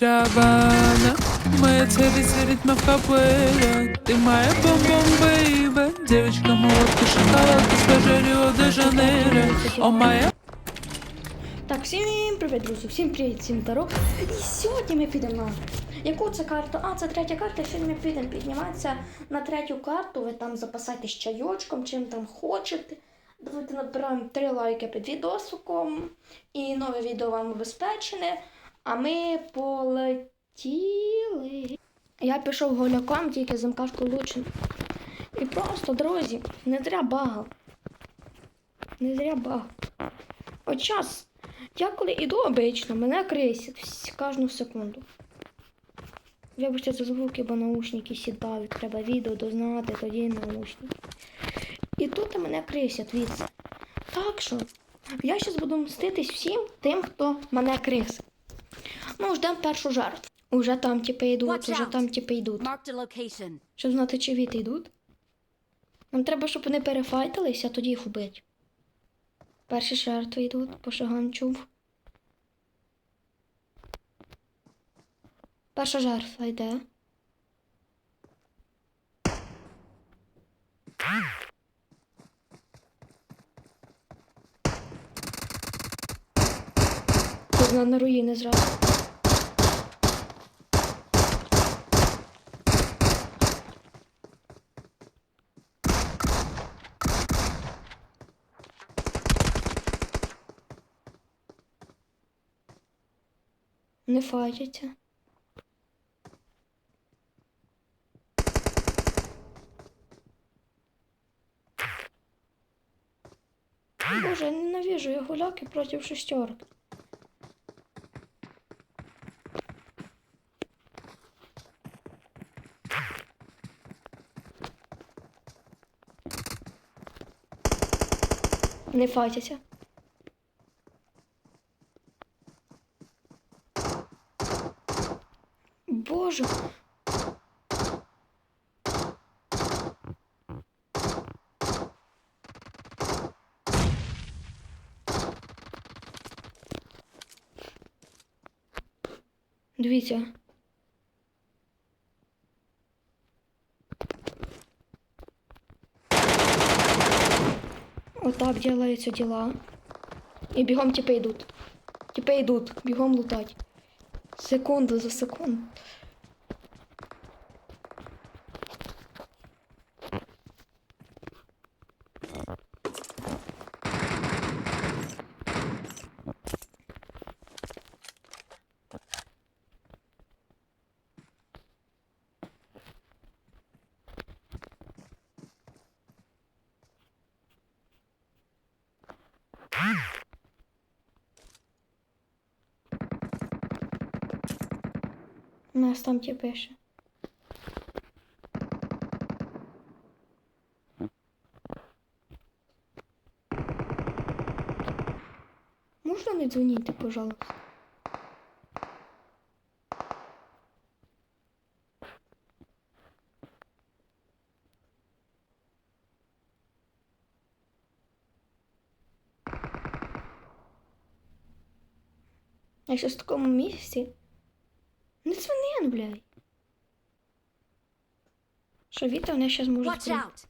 Чабана, моя цель в капелла Ты моя бом-бом, бейбе Девочка, молотка, шоколадка Скажи, Рио де Жанейро О, моя Так, всім привіт, друзі, всім привіт, всім здоров. І сьогодні ми підемо на яку це карту? А, це третя карта. Сьогодні ми підемо підніматися на третю карту. Ви там запасайтесь чайочком, чим там хочете. Давайте набираємо три лайки під відосиком. І нове відео вам обезпечене. А ми полетіли. Я пішов голяком, тільки замкашку лучше. І просто, друзі, не зря багав. Не зря багав. От час. Я коли іду обично, мене крисять кожну секунду. Вибачте за звуки, бо наушники сідають, треба відео дознати, тоді наушники. І тут мене крисять від. Так що, я зараз буду мститись всім тим, хто мене крисить. Ну, ждемо першу жертву. Уже там типи йдуть, уже там типи йдуть. Щоб знати, чи віти йдуть. Нам треба, щоб вони перефайтились, а тоді їх убить. Перші жертви йдуть, пошаган чув. Перша жертва йде. Тут на руїни зразу. Не файтяться. Боже, я ненавижу я гуляки проти шестерок. Не файтяться. боже. Двигайся. Вот так делаются дела. И бегом типа идут. Типа идут. Бегом лутать. Секунду за У нас там ті пише. Можна не дзвонити, пожалуйста? Я в такому місці. Не дзвонин, блядь. Що Віта мене зараз Watch out.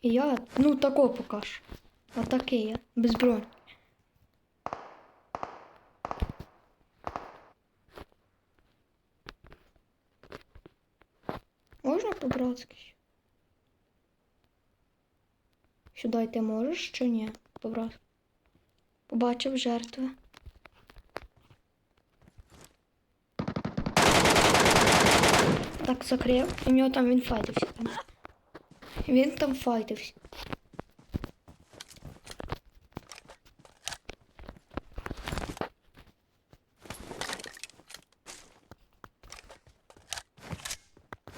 І я, ну тако покаж. Отакий я, без бронь. Можна по-братськи? Сюди йти можеш чи ні? По-братськи. Побачив жертви. Так, закрив. У нього там він файтився. Він там файтився.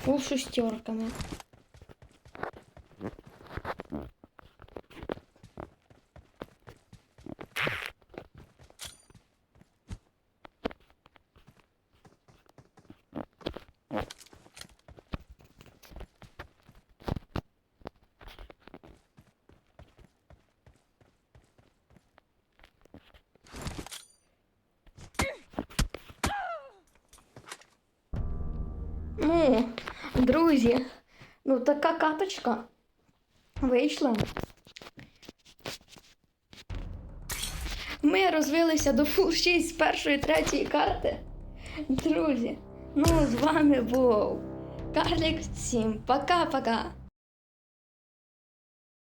Фул шестерками. Ну, друзі, ну така каточка вийшла. Ми розвилися до фул 6 з першої третьої карти. Друзі, ну з вами був Карлік. Всім пока-пока.